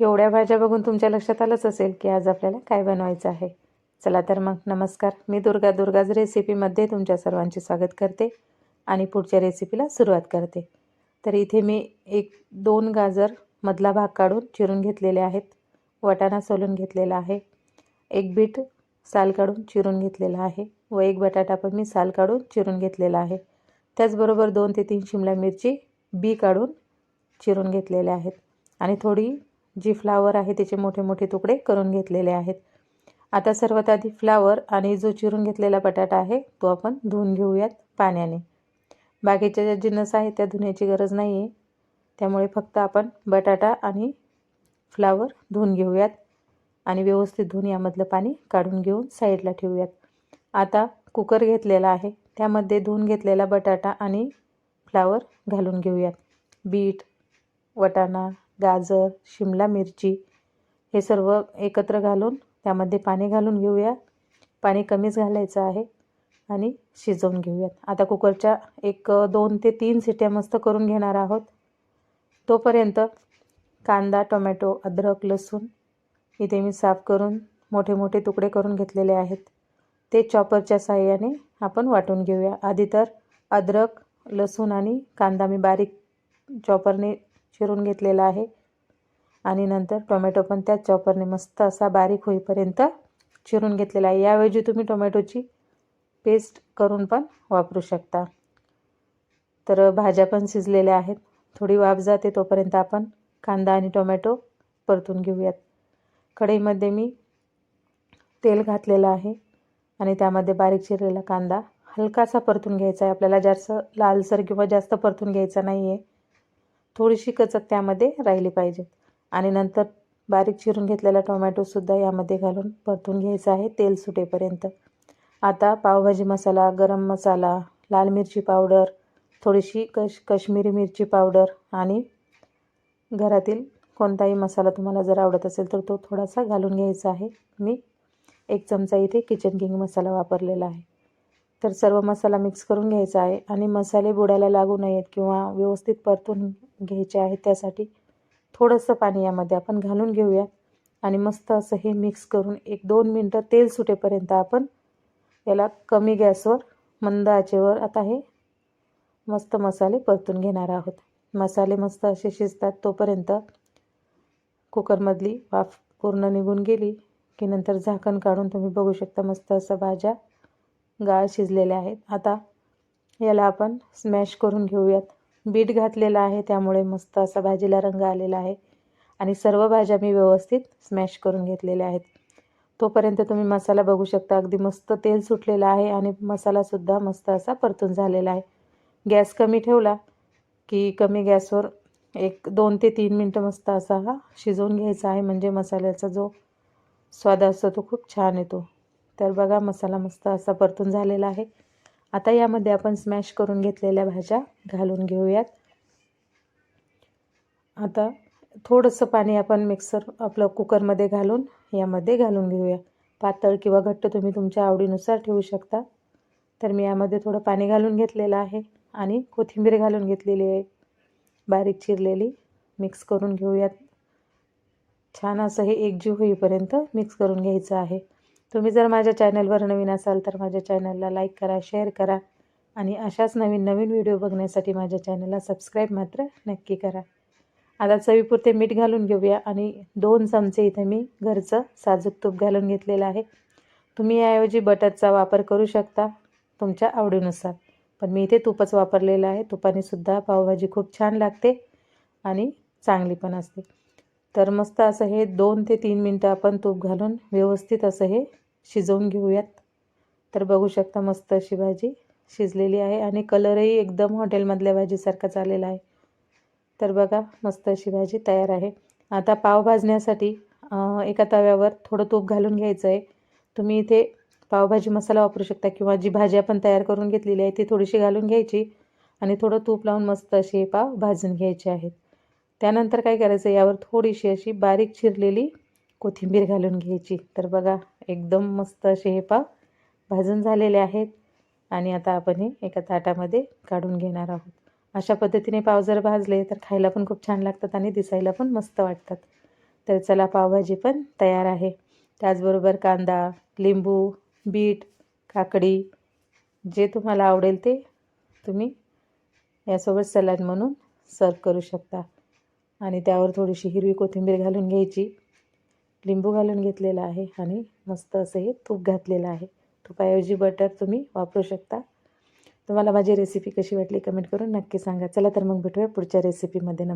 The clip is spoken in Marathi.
एवढ्या भाज्या बघून तुमच्या लक्षात आलंच असेल की आज आपल्याला काय बनवायचं आहे. चला तर मग नमस्कार. मी दुर्गा दुर्गाज रेसिपीमध्ये तुमच्या सर्वांचे स्वागत करते आणि पुढच्या रेसिपीला सुरुवात करते. तर इथे मी एक दोन गाजर मधला भाग काढून चिरून घेतलेले आहेत. वटाणा सोलून घेतलेला आहे. एक बीट साल काढून चिरून घेतलेला आहे व एक बटाटा पण मी साल काढून चिरून घेतलेला आहे. त्याचबरोबर दोन ते तीन शिमला मिरची बी काढून चिरून घेतलेल्या आहेत. आणि थोडी जी फ्लावर आहे त्याचे मोठे मोठे तुकडे करून घेतलेले आहेत. आता सर्वात आधी फ्लावर आणि जो चिरून घेतलेला बटाटा आहे तो आपण धुवून घेऊयात पाण्याने. बाकीच्या ज्या जिन्नस आहेत त्या धुण्याची गरज नाही आहे त्यामुळे फक्त आपण बटाटा आणि फ्लावर धुवून घेऊयात आणि व्यवस्थित धुवून यामधलं पाणी काढून घेऊन साईडला ठेवूयात. आता कुकर घेतलेला आहे त्यामध्ये धुवून घेतलेला बटाटा आणि फ्लावर घालून घेऊयात. बीट वटाणा गाजर शिमला मिरची हे सर्व एकत्र घालून त्यामध्ये पाणी घालून घेऊया. पाणी कमीच घालायचं आहे आणि शिजवून घेऊयात. आता कुकरच्या एक दोन ते तीन सिट्या मस्त करून घेणार आहोत. तोपर्यंत कांदा टोमॅटो अद्रक लसूण इथे मी साफ करून मोठे मोठे तुकडे करून घेतलेले आहेत. ते चॉपरच्या साहाय्याने आपण वाटून घेऊया. आधी तर अद्रक लसूण आणि कांदा मी बारीक चॉपरने चिरून घेतलेला आहे. आणि नंतर टोमॅटो पण त्याच चॉपरने मस्त असा बारीक होईपर्यंत चिरून घेतलेला आहे. याऐवजी तुम्ही टोमॅटोची पेस्ट करून पण वापरू शकता. तर भाज्या पण शिजलेल्या आहेत. थोडी वाफ जाते तोपर्यंत आपण कांदा आणि टोमॅटो परतून घेऊयात. कढईमध्ये मी तेल घातलेलं आहे आणि त्यामध्ये बारीक चिरलेला कांदा हलकासा परतून घ्यायचा आहे. आपल्याला जास्त लालसर किंवा जास्त परतून घ्यायचा नाही आहे थोडीशी कचक त्यामध्ये राहिली पाहिजे. आणि नंतर बारीक चिरून घेतलेला टोमॅटोसुद्धा यामध्ये घालून परतून घ्यायचा आहे तेल सुटेपर्यंत. आता पावभाजी मसाला गरम मसाला लाल मिरची पावडर थोडीशी कश कश्मीरी मिरची पावडर आणि घरातील कोणताही मसाला तुम्हाला जर आवडत असेल तर तो थोडासा घालून घ्यायचा आहे. मी एक चमचा इथे किचन किंग मसाला वापरलेला आहे. तर सर्व मसाला मिक्स करून घ्यायचा आहे. आणि मसाले बुडायला लागू नयेत किंवा व्यवस्थित परतून घ्यायचे आहेत त्यासाठी थोडंसं पाणी यामध्ये आपण घालून घेऊया. आणि मस्त असं हे मिक्स करून एक दोन मिनटं तेल सुटेपर्यंत आपण याला कमी गॅसवर मंद आचेवर आता हे मस्त मसाले परतून घेणार आहोत. मसाले मस्त असे शिजतात तोपर्यंत कुकरमधली वाफ पूर्ण निघून गेली की नंतर झाकण काढून तुम्ही बघू शकता मस्त असं भाज्या गाळ शिजलेल्या आहेत. आता याला आपण स्मॅश करून घेऊयात. बीट घातलेला आहे त्यामुळे मस्त असा भाजीला रंग आलेला आहे. आणि सर्व भाज्या मी व्यवस्थित स्मॅश करून घेतलेल्या आहेत. तोपर्यंत तुम्ही मसाला बघू शकता. अगदी मस्त तेल सुटलेलं आहे आणि मसालासुद्धा मस्त असा परतून झालेला आहे. गॅस कमी ठेवला की कमी गॅसवर एक दोन ते तीन मिनटं मस्त असा हा शिजवून घ्यायचा आहे. म्हणजे मसाल्याचा जो स्वाद असतो तो खूप छान येतो. तर बघा मसाला मस्त असा परतून झालेला आहे. आता यामध्ये आपण स्मॅश करून घेतलेल्या भाज्या घालून घेऊयात. आता थोडंसं पाणी आपण मिक्सर आपलं कुकरमध्ये घालून यामध्ये घालून घेऊया. पातळ किंवा घट्ट तुम्ही तुमच्या आवडीनुसार ठेवू शकता. तर मी यामध्ये थोडं पाणी घालून घेतलेलं आहे आणि कोथिंबीर घालून घेतलेली आहे. बारीक चिरलेली मिक्स करून घेऊयात. छान असं हे एकजीव होईपर्यंत मिक्स करून घ्यायचं आहे. तुम्ही जर माझ्या चॅनलवर नवीन असाल तर माझ्या चॅनलला लाईक करा शेअर करा आणि अशाच नवीन नवीन व्हिडिओ बघण्यासाठी माझ्या चॅनलला सबस्क्राईब मात्र नक्की करा. आता चवीपुरते मीठ घालून घेऊया आणि दोन चमचे इथे मी घरचं साजूक तूप घालून घेतलेलं आहे. तुम्ही याऐवजी बटरचा वापर करू शकता तुमच्या आवडीनुसार. पण मी इथे तूपच वापरलेलं आहे. तुपानेसुद्धा पावभाजी खूप छान लागते आणि चांगली पण असते. तर मस्त असं हे दोन ते तीन मिनटं आपण तूप घालून व्यवस्थित असं हे शिजवून घेऊयात. तर बघू शकता मस्त अशी भाजी शिजलेली आहे आणि कलरही एकदम हॉटेलमधल्या भाजीसारखाच आलेला आहे. तर बघा मस्त अशी भाजी तयार आहे. आता पाव भाजण्यासाठी एका तव्यावर थोडं तूप घालून घ्यायचं आहे. तुम्ही इथे पावभाजी मसाला वापरू शकता किंवा जी भाजी आपण तयार करून घेतलेली आहे ती थोडीशी घालून घ्यायची आणि थोडं तूप लावून मस्त अशी पाव भाजून घ्यायचे आहेत. त्यानंतर काय करायचं? यावर थोडीशी अशी बारीक चिरलेली कोथिंबीर घालून घ्यायची. तर बघा एकदम मस्त असे हे पाव भाजून झालेले आहेत आणि आता आपण हे एका ताटामध्ये काढून घेणार आहोत. अशा पद्धतीने पाव जर भाजले तर खायला पण खूप छान लागतात आणि दिसायला पण मस्त वाटतात. तर चला पावभाजी पण तयार आहे. त्याचबरोबर कांदा लिंबू बीट काकडी जे तुम्हाला आवडेल ते तुम्ही यासोबत सलाड म्हणून सर्व करू शकता. आणि त्यावर थोडीशी हिरवी कोथिंबीर घालून घ्यायची. लिंबू घालून घेतलेला आहे आणि मस्त असं हे तूप घातलेलं आहे. तुपाऐवजी बटर तुम्ही वापरू शकता. तुम्हाला माझी रेसिपी कशी वाटली कमेंट करून नक्की सांगा. चला तर मग भेटूया पुढच्या रेसिपीमध्ये नमस्कार.